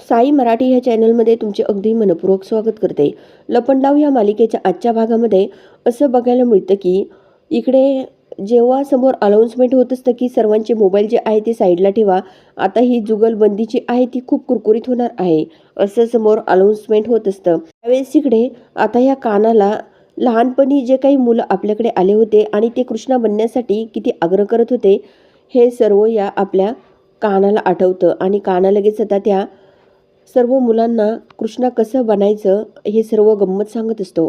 साई मराठी ह्या चॅनलमध्ये तुमचे अगदी मनपूर्वक स्वागत करते. लपंडाव या मालिकेच्या आजच्या भागामध्ये असं बघायला मिळतं की इकडे जेव्हा समोर अनाऊन्समेंट होत असतं की सर्वांचे मोबाईल जे आहे ते साईडला ठेवा आता ही जुगलबंदी जी आहे ती खूप कुरकुरीत होणार आहे असं समोर अनाऊन्समेंट होत असतं. त्यावेळेस इकडे आता ह्या कानाला लहानपणी जे काही मुलं आपल्याकडे आले होते आणि ते कृष्णा बनण्यासाठी किती आग्रह करत होते हे सर्व या आपल्या कानाला आठवतं आणि काना लगेच आता त्या सर्व मुलांना कृष्णा कसं बनायचं हे सर्व गंमत सांगत असतो.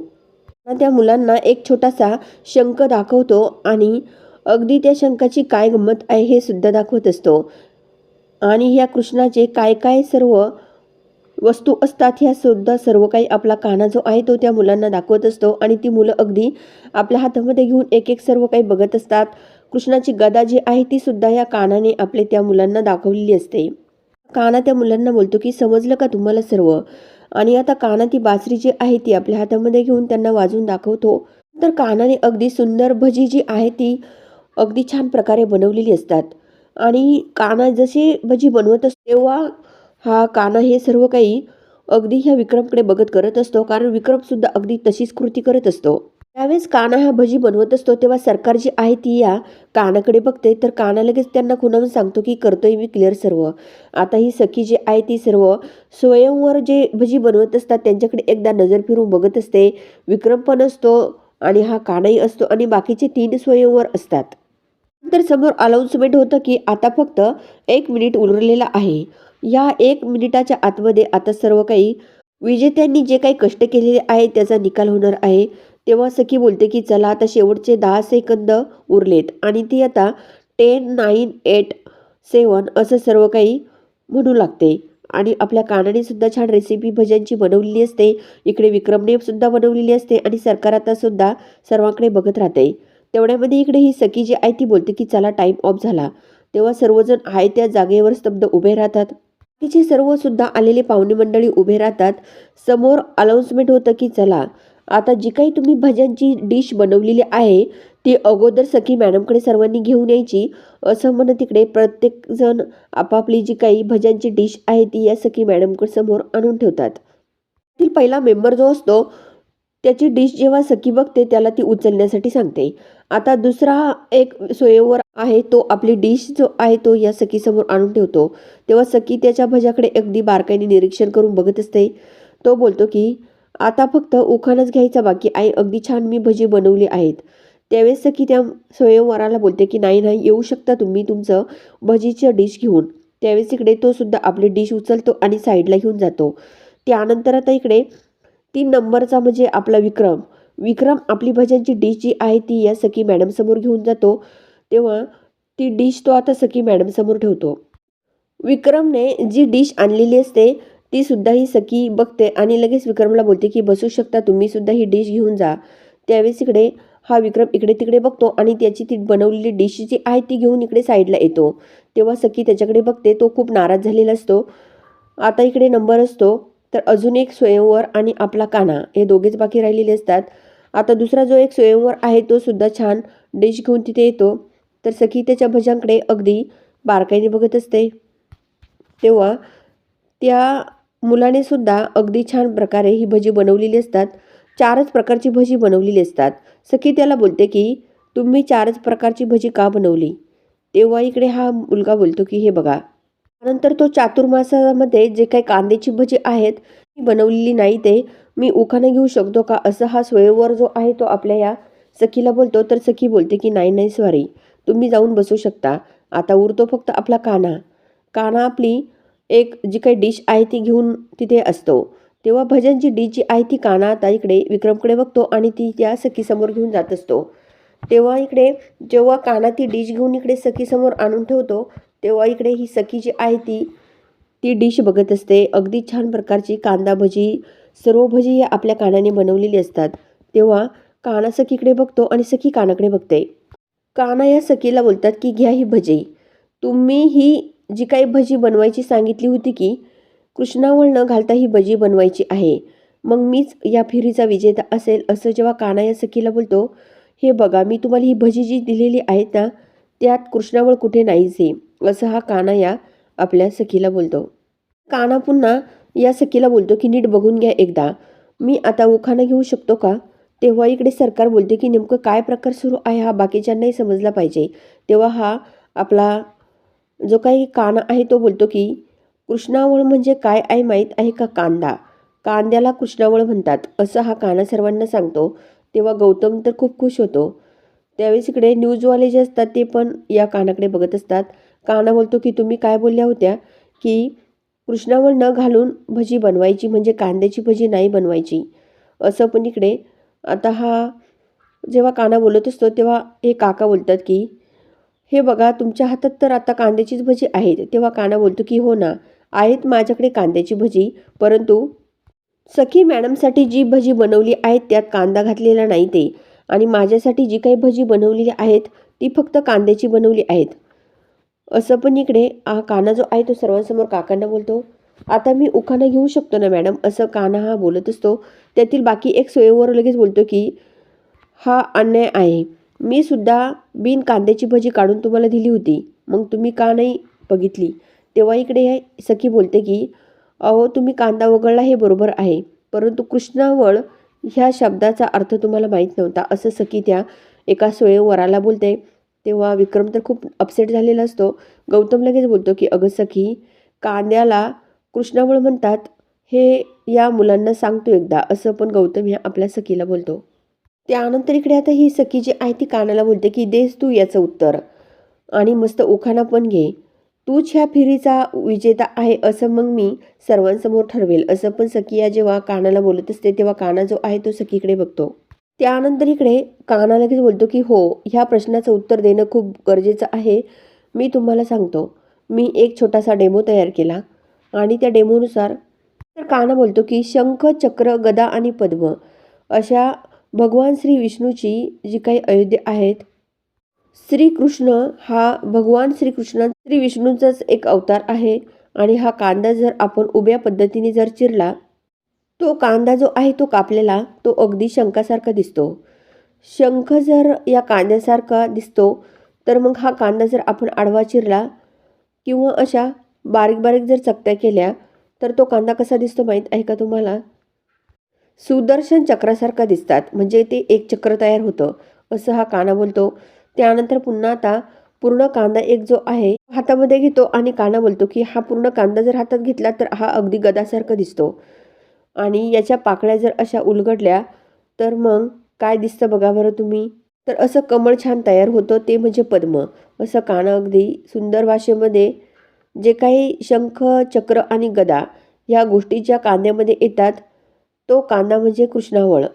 त्या मुलांना एक छोटासा शंख दाखवतो आणि अगदी त्या शंखाची काय गंमत आहे हे सुद्धा दाखवत असतो. आणि ह्या कृष्णाचे काय काय सर्व वस्तू असतात ह्या सुद्धा सर्व काही आपला काना जो आहे तो त्या मुलांना दाखवत असतो. आणि ती मुलं अगदी आपल्या हातामध्ये घेऊन एक एक सर्व काही बघत असतात. कृष्णाची गदा जी आहे ती सुद्धा या कानाने आपले त्या मुलांना दाखवलेली असते. काना त्या मुलांना बोलतो की समजलं का तुम्हाला सर्व? आणि आता काना ती बासरी जी आहे ती आपल्या हातामध्ये घेऊन त्यांना वाजून दाखवतो. तर कानाने अगदी सुंदर भजी जी आहे ती अगदी छान प्रकारे बनवलेली असतात. आणि काना जसे भजी बनवत असतो तेव्हा हा काना हे सर्व काही अगदी ह्या विक्रमकडे बघत करत असतो. कारण विक्रमसुद्धा अगदी तशीच कृती करत असतो. त्यावेळेस काना हा भजी बनवत असतो तेव्हा सरकार जी आहे ती या कानाकडे बघते. तर काना लगेच त्यांना खुणावून सांगतो की करतोय मी क्लिअर सर्व. आता ही सखी जी आहे ती सर्व स्वयंवर जे भजी बनवत असतात त्यांच्याकडे एकदा नजर फिरून बघत असते. विक्रम पण असतो आणि हा कानाही असतो आणि बाकीचे तीन स्वयंवर असतात. नंतर समोर अनाऊन्समेंट होतं की आता फक्त एक मिनिट उरलेला आहे. या एक मिनिटाच्या आतमध्ये आता सर्व काही विजेत्यांनी जे काही कष्ट केलेले आहे त्याचा निकाल होणार आहे. तेव्हा सखी बोलते की चला आता शेवटचे दहा सेकंद उरलेत. आणि ती आता टेन नाईन एट सेवन असं सर्व काही म्हणू लागते. आणि आपल्या कानाने सुद्धा छान रेसिपी भज्यांची बनवलेली असते. इकडे विक्रमने सुद्धा बनवलेली असते आणि सरकार आता सुद्धा सर्वांकडे बघत राहते. तेवढ्यामध्ये इकडे ही सखी जी आहे ती बोलते की चला टाईम ऑफ झाला. तेव्हा सर्वजण आहे त्या जागेवर स्तब्ध उभे राहतात. बाकीचे सर्व सुद्धा आलेले पाहुणे मंडळी उभे राहतात. समोर अनाऊन्समेंट होतं की चला आता जी काही तुम्ही भज्यांची डिश बनवलेली आहे ती अगोदर सखी मॅडमकडे सर्वांनी घेऊन यायची. असं म्हणत तिकडे प्रत्येकजण आपापली जी काही भज्यांची डिश आहे ती या सखी मॅडमकडे समोर आणून ठेवतात. ती पहिला मेंबर जो असतो त्याची डिश जेव्हा सखी बघते त्याला ती उचलण्यासाठी सांगते. आता दुसरा एक स्वयंवर आहे तो आपली डिश जो आहे तो या सखीसमोर आणून ठेवतो. तेव्हा सखी त्याच्या भज्याकडे अगदी बारकाईने निरीक्षण करून बघत असते. तो बोलतो की आता फक्त उखाणच घ्यायचा बाकी आहे अगदी छान मी भजी बनवली आहेत. त्यावेळेस सखी त्या स्वयंवराला बोलते की नाही नाही येऊ शकता तुम्ही तुमचं भजीचं डिश घेऊन. त्यावेळेस इकडे तो सुद्धा आपली डिश उचलतो आणि साईडला घेऊन जातो. त्यानंतर आता इकडे तीन नंबरचा म्हणजे आपला विक्रम. विक्रम आपली भज्यांची डिश जी आहे ती या सखी मॅडमसमोर घेऊन जातो. तेव्हा ती डिश तो आता सखी मॅडमसमोर ठेवतो. विक्रमने जी डिश आणलेली असते ती सुद्धा ही सखी बघते आणि लगेच विक्रमला बोलते की बसू शकता तुम्ही सुद्धा ही डिश घेऊन जा त्यावेळेस इकडे हा विक्रम इकडे तिकडे बघतो आणि त्याची ती बनवलेली डिश जी आहे ती घेऊन इकडे साईडला येतो. तेव्हा सखी त्याच्याकडे बघते तो खूप नाराज झालेला असतो. आता इकडे नंबर असतो तर अजून एक स्वयंवर आणि आपला काना हे दोघेच बाकी राहिलेले असतात. आता दुसरा जो एक स्वयंवर आहे तो सुद्धा छान डिश घेऊन तिथे येतो. तर सखी त्याच्या भजांकडे अगदी बारकाईने बघत असते. तेव्हा त्या मुलाने सुद्धा अगदी छान प्रकारे ही भजी बनवलेली असतात. चारच प्रकारची भजी बनवलेली असतात. सखी त्याला बोलते की तुम्ही चारच प्रकारची भजी का बनवली? तेव्हा इकडे हा मुलगा बोलतो की हे बघा नंतर तो चातुर्मासामध्ये जे काही कांद्याची भजी आहेत ती बनवलेली नाही ते मी उखाणं घेऊ शकतो का? असं हा स्वयंवर जो आहे तो आपल्या या सखीला बोलतो. तर सखी बोलते की नाही नाही सॉरी तुम्ही जाऊन बसू शकता. आता उरतो फक्त आपला काना. काना आपली एक जी काही डिश आहे ती घेऊन तिथे असतो. तेव्हा भजनची डिश जी आहे ती काना आता इकडे विक्रमकडे बघतो आणि ती त्या सखीसमोर घेऊन जात असतो. तेव्हा इकडे जेव्हा काना ती डिश घेऊन इकडे सखीसमोर आणून ठेवतो तेव्हा इकडे ही सखी जी आहे ती ती डिश बघत असते. अगदी छान प्रकारची कांदा भजी सर्व भजी या आपल्या कानाने बनवलेली असतात. तेव्हा काना सखीकडे बघतो आणि सखी कानाकडे बघते. काना या सखीला बोलतात की घ्या ही भजी. तुम्ही ही जी काही भजी बनवायची सांगितली होती की कृष्णावळ न घालता ही भजी बनवायची आहे. मग मीच या फेरीचा विजेता असेल असं जेव्हा काना या सखीला बोलतो हे बघा मी तुम्हाला ही भजी जी दिलेली आहेत ना त्यात कृष्णावळ कुठे नाहीच आहे असं हा काना या आपल्या सखीला बोलतो. काना पुन्हा या सखीला बोलतो की नीट बघून घ्या एकदा. मी आता उखाणा घेऊ शकतो का? तेव्हा इकडे सरकार बोलते की नेमकं काय प्रकार सुरू आहे हा बाकीच्यांनाही समजला पाहिजे. तेव्हा हा आपला जो काही काना आहे तो बोलतो की कृष्णावळ म्हणजे काय आहे माहीत आहे का कांदा? कांद्याला कृष्णावळ म्हणतात. असं हा काना सर्वांना सांगतो. तेव्हा गौतम तर खूप खुश होतो. त्यावेळेस इकडे न्यूजवाले जे असतात ते पण या कानाकडे बघत असतात. काना बोलतो की तुम्ही काय बोलल्या होत्या? की कृष्णावळ न घालून भजी बनवायची म्हणजे कांद्याची भजी नाही बनवायची. असं पण इकडे. आता हा जेव्हा काना बोलत असतो तेव्हा हे काका बोलतात की हे बघा तुमच्या हातात तर आता कांद्याचीच भजी आहेत. तेव्हा काना बोलतो की हो ना आहेत माझ्याकडे कांद्याची भजी. परंतु सखी मॅडमसाठी जी भजी बनवली आहेत त्यात कांदा घातलेला नाही ते. आणि माझ्यासाठी जी काही भजी बनवलेली आहेत ती फक्त कांद्याची बनवली आहेत. असं पण इकडे हा काना जो आहे तो सर्वांसमोर काकांना बोलतो आता मी उखाणा घेऊ शकतो ना मॅडम? असं काना हा बोलत असतो. त्यातील बाकी एक सोयीवर लगेच बोलतो की हा अन्याय आहे. मी सुद्धा बिन कांद्याची भजी काढून तुम्हाला दिली होती. मग तुम्ही का नाही बघितली? तेव्हा इकडे हे सखी बोलते की अहो तुम्ही कांदा वगळला हे बरोबर आहे. परंतु कृष्णावळ ह्या शब्दाचा अर्थ तुम्हाला माहीत नव्हता असं सखी त्या एका स्वयंवराला बोलते. तेव्हा विक्रम तर खूप अपसेट झालेला असतो. गौतम लगेच बोलतो की अगं सखी कांद्याला कृष्णावळ म्हणतात. हे या मुलांना सांगतो एकदा असं पण गौतम ह्या आपल्या सखीला बोलतो. त्यानंतर इकडे आता ही सखी जी आहे ती कानाला बोलते की देस तू याचं उत्तर. आणि मस्त ओखाना पण घे. तूच ह्या फिरीचा विजेता आहे असं मग मी सर्वांसमोर ठरवेल. असं पण सखिया जेव्हा कानाला बोलत असते तेव्हा काना जो आहे तो सखीकडे बघतो. त्यानंतर इकडे काना लगेच बोलतो की हो ह्या प्रश्नाचं उत्तर देणं खूप गरजेचं आहे. मी तुम्हाला सांगतो. मी एक छोटासा डेमो तयार केला. आणि त्या डेमोनुसार तर काना बोलतो की शंख चक्र गदा आणि पद्म. अशा भगवान श्री विष्णूची जी काही अयोध्या आहेत श्रीकृष्ण हा भगवान श्रीकृष्ण श्री विष्णूचाच एक अवतार आहे आणि हा कांदा जर आपण उभ्या पद्धतीने जर चिरला तो कांदा जो आहे तो कापलेला तो अगदी शंखासारखा दिसतो. शंख जर या कांद्यासारखा दिसतो तर मग हा कांदा जर आपण आडवा चिरला किंवा अशा बारीक बारीक जर चकत्या केल्या तर तो कांदा कसा दिसतो माहीत आहे का तुम्हाला? सुदर्शन चक्रासारखा दिसतात. म्हणजे ते एक चक्र तयार होतं. असं हा काना बोलतो. त्यानंतर पुन्हा आता पूर्ण कांदा एक जो आहे हातामध्ये घेतो आणि काना बोलतो की हा पूर्ण कांदा जर हातात घेतला तर हा अगदी गदासारखा दिसतो. आणि याच्या पाकळ्या जर अशा उलगडल्या तर मग काय दिसतं बघा बरं तुम्ही. तर असं कमळ छान तयार होतं ते म्हणजे पद्म. असं काना अगदी सुंदर भाषेमध्ये जे काही शंख चक्र आणि गदा ह्या गोष्टी ज्या कांद्यामध्ये येतात. तो कांदा म्हणजे कृष्णावळ.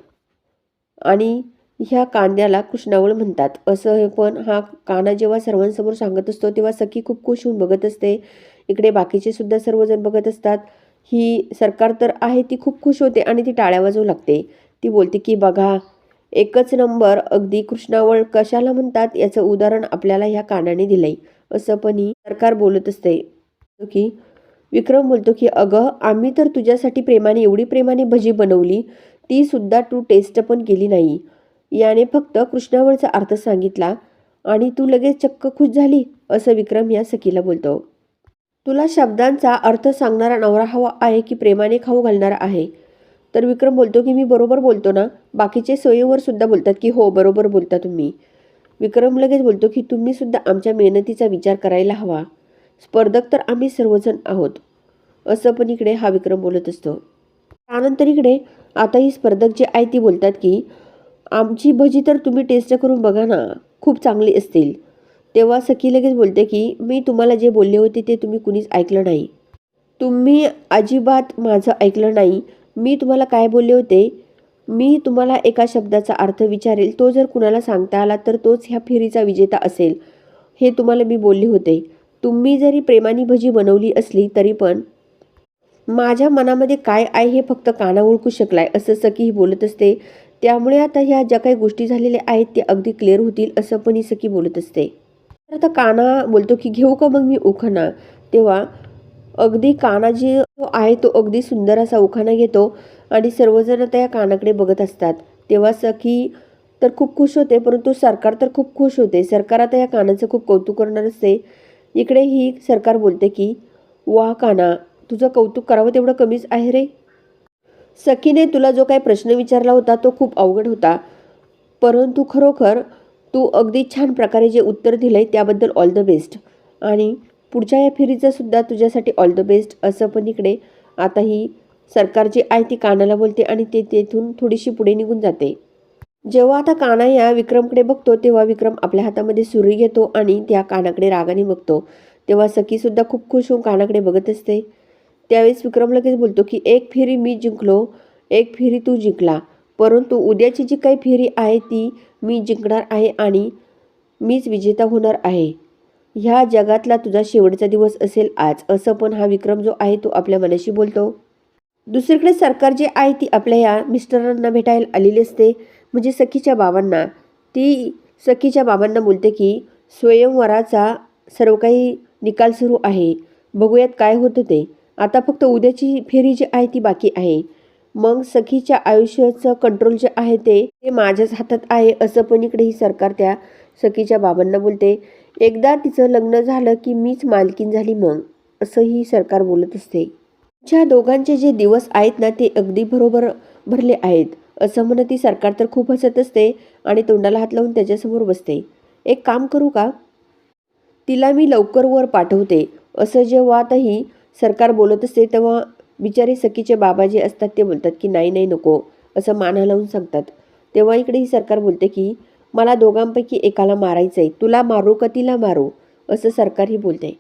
आणि ह्या कांद्याला कृष्णावळ म्हणतात. असं पण हा काना जेव्हा सर्वांसमोर सांगत असतो तेव्हा सखी खूप खुश होऊन बघत असते. इकडे बाकीचे सुद्धा सर्वजण बघत असतात. ही सरकार तर आहे ती खूप खुश होते आणि ती टाळ्या वाजवू लागते. ती बोलते की बघा एकच नंबर अगदी कृष्णावळ कशाला म्हणतात? याचं उदाहरण आपल्याला ह्या कानाने दिलंय. असं पण ही सरकार बोलत असते. की विक्रम बोलतो की अगं आम्ही तर तुझ्यासाठी प्रेमाने एवढी प्रेमाने भजी बनवली ती सुद्धा तू टेस्ट पण केली नाही. याने फक्त कृष्णावळचा अर्थ सांगितला आणि तू लगेच चक्क खुश झाली असं विक्रम या सखीला बोलतो. तुला शब्दांचा अर्थ सांगणारा नवरा हवा आहे की प्रेमाने खाऊ घालणारा आहे? तर विक्रम बोलतो की मी बरोबर बोलतो ना? बाकीचे सोयीवर सुद्धा बोलतात की हो बरोबर बोलता तुम्ही. विक्रम लगेच बोलतो की तुम्ही सुद्धा आमच्या मेहनतीचा विचार करायला हवा. स्पर्धक तर आम्ही सर्वजण आहोत. असं पण इकडे हा विक्रम बोलत असतो. त्यानंतर इकडे आता ही स्पर्धक जे आहे ती बोलतात की आमची भजी तर तुम्ही टेस्ट करून बघा ना खूप चांगली असतील. तेव्हा सखी लगेच बोलते की मी तुम्हाला जे बोलले होते ते तुम्ही कुणीच ऐकलं नाही. तुम्ही अजिबात माझं ऐकलं नाही. मी तुम्हाला काय बोलले होते? मी तुम्हाला एका शब्दाचा अर्थ विचारेल. तो जर कुणाला सांगता आला तर तोच ह्या फेरीचा विजेता असेल. हे तुम्हाला मी बोलले होते. तुम्ही जरी प्रेमाने भजी बनवली असली तरी पण माझ्या मनामध्ये काय आहे हे फक्त काना ओळखू शकलाय. असं सखी ही बोलत असते. त्यामुळे आता ह्या ज्या काही गोष्टी झालेल्या आहेत ते अगदी क्लिअर होतील असं पण ही सखी बोलत असते. तर आता काना बोलतो की घेऊ का मग मी उखाणा? तेव्हा अगदी काना जे आहे तो अगदी सुंदर असा उखाणा घेतो आणि सर्वजण आता या कानाकडे बघत असतात. तेव्हा सखी तर खूप खुश होते परंतु सरकार तर खूप खुश होते. सरकार आता या कानाचं खूप कौतुक करणार असते. इकडे ही सरकार बोलते की वा काना तुझं कौतुक करावं तेवढं कमीच आहे रे. सखीने तुला जो काही प्रश्न विचारला होता तो खूप अवघड होता. परंतु खरोखर तू अगदी छान प्रकारे जे उत्तर दिलंय त्याबद्दल ऑल द बेस्ट आणि पुढच्या या फेरीचं सुद्धा तुझ्यासाठी ऑल द बेस्ट असं पण इकडे आता ही सरकार जी आहे ती कानाला बोलते आणि ते तेथून थोडीशी पुढे निघून जाते. जेव्हा आता काना या विक्रमकडे बघतो तेव्हा विक्रम आपल्या हातामध्ये सुरी घेतो आणि त्या कानाकडे रागाने बघतो. तेव्हा सखीसुद्धा खूप खुश होऊन कानाकडे बघत असते. त्यावेळेस विक्रम लगेच बोलतो की एक फेरी मी जिंकलो एक फेरी तू जिंकला. परंतु उद्याची जी काही फेरी आहे ती मी जिंकणार आहे आणि मीच विजेता होणार आहे. ह्या जगातला तुझा शेवटचा दिवस असेल आज असं पण हा विक्रम जो आहे तो आपल्या मनाशी बोलतो. दुसरीकडे सरकार जे आहे ती आपल्या या मिस्टरांना भेटायला आलेली असते म्हणजे सखीच्या बाबांना. ती सखीच्या बाबांना बोलते की स्वयंवराचा सर्व काही निकाल सुरू आहे. बघूयात काय होतं ते. आता फक्त उद्याची फेरी जी आहे ती बाकी आहे. मग सखीच्या आयुष्याचं कंट्रोल जे आहे ते ते माझ्याच हातात आहे असं पण इकडेही सरकार त्या सखीच्या बाबांना बोलते. एकदा तिचं लग्न झालं की मीच मालकीन झाली मग असंही सरकार बोलत असते. ज्या दोघांचे जे दिवस आहेत ना ते अगदी बरोबर भरले आहेत असं म्हणत ती सरकार तर खूप हसत असते आणि तोंडाला हात लावून त्याच्यासमोर बसते. एक काम करू का? तिला मी लवकर वर पाठवते असं जेव्हा आताही सरकार बोलत असते तेव्हा बिचारे सखीचे बाबा जे असतात ते बोलतात की नाही नाही नको असं मान हलवून सांगतात. तेव्हा इकडे ही सरकार बोलते की मला दोघांपैकी एकाला मारायचं आहे तुला मारू का तिला मारू? असं सरकार ही बोलते.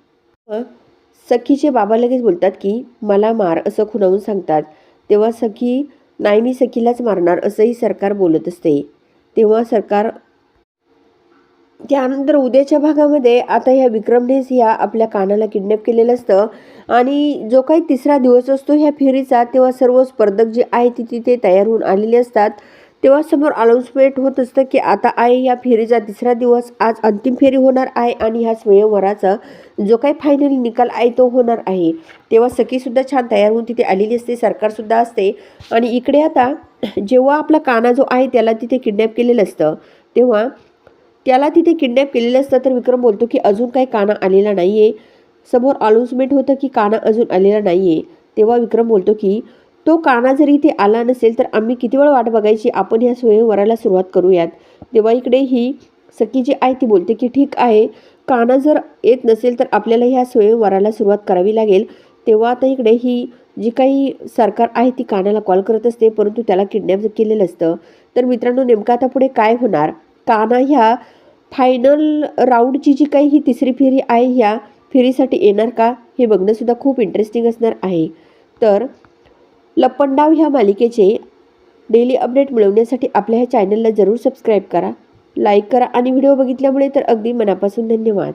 सखीचे बाबा लगेच बोलतात की मला मार असं खुणावून सांगतात. तेव्हा सखी नाही मी सखीलाच मारणार असंही सरकार बोलत असते. तेव्हा सरकार त्यानंतर उद्याच्या भागामध्ये आता ह्या विक्रमनेच ह्या आपल्या कानाला किडनॅप केलेलं असतं. आणि जो काही तिसरा दिवस असतो ह्या फेरीचा तेव्हा सर्व स्पर्धक जे आहे ती तिथे तयार होऊन आलेले असतात. तेव्हा समोर अनाऊन्समेंट होत असतं की आता आहे या फेरीचा तिसरा दिवस आज अंतिम फेरी होणार आहे आणि ह्या स्वयंवराचा जो काही फायनल निकाल आहे तो होणार आहे. तेव्हा सखीसुद्धा छान तयार होऊन तिथे आलेली असते सरकारसुद्धा असते. आणि इकडे आता जेव्हा आपला काना जो आहे त्याला तिथे किडनॅप केलेलं असतं तेव्हा त्याला तिथे किडनॅप केलेलं असतं. तर विक्रम बोलतो की अजून काही काना आलेला नाही आहे समोर अनाऊन्समेंट होतं की काना अजून आलेला नाही आहे तेव्हा विक्रम बोलतो की तो काना जरी इथे आला नसेल तर आम्ही किती वेळ वाट बघायची? आपण ह्या स्वयंवराला सुरुवात करूयात. तेव्हा इकडे ही सखी जी आहे ती बोलते की ठीक आहे. काना जर येत नसेल तर आपल्याला ह्या स्वयंवराला सुरुवात करावी लागेल. तेव्हा आता इकडे ही जी काही सरकार आहे ती कानाला कॉल करत असते. परंतु त्याला किडनॅप केलेलं असतं. तर मित्रांनो नेमकं आता पुढे काय होणार? काना ह्या फायनल राऊंडची जी काही ही तिसरी फेरी आहे ह्या फेरीसाठी येणार का हे बघणंसुद्धा खूप इंटरेस्टिंग असणार आहे. तर लपंडाव ह्या मालिकेचे डेली अपडेट मिळवण्यासाठी आपल्या ह्या चॅनलला जरूर सबस्क्राईब करा लाईक करा आणि व्हिडिओ बघितल्यामुळे तर अगदी मनापासून धन्यवाद.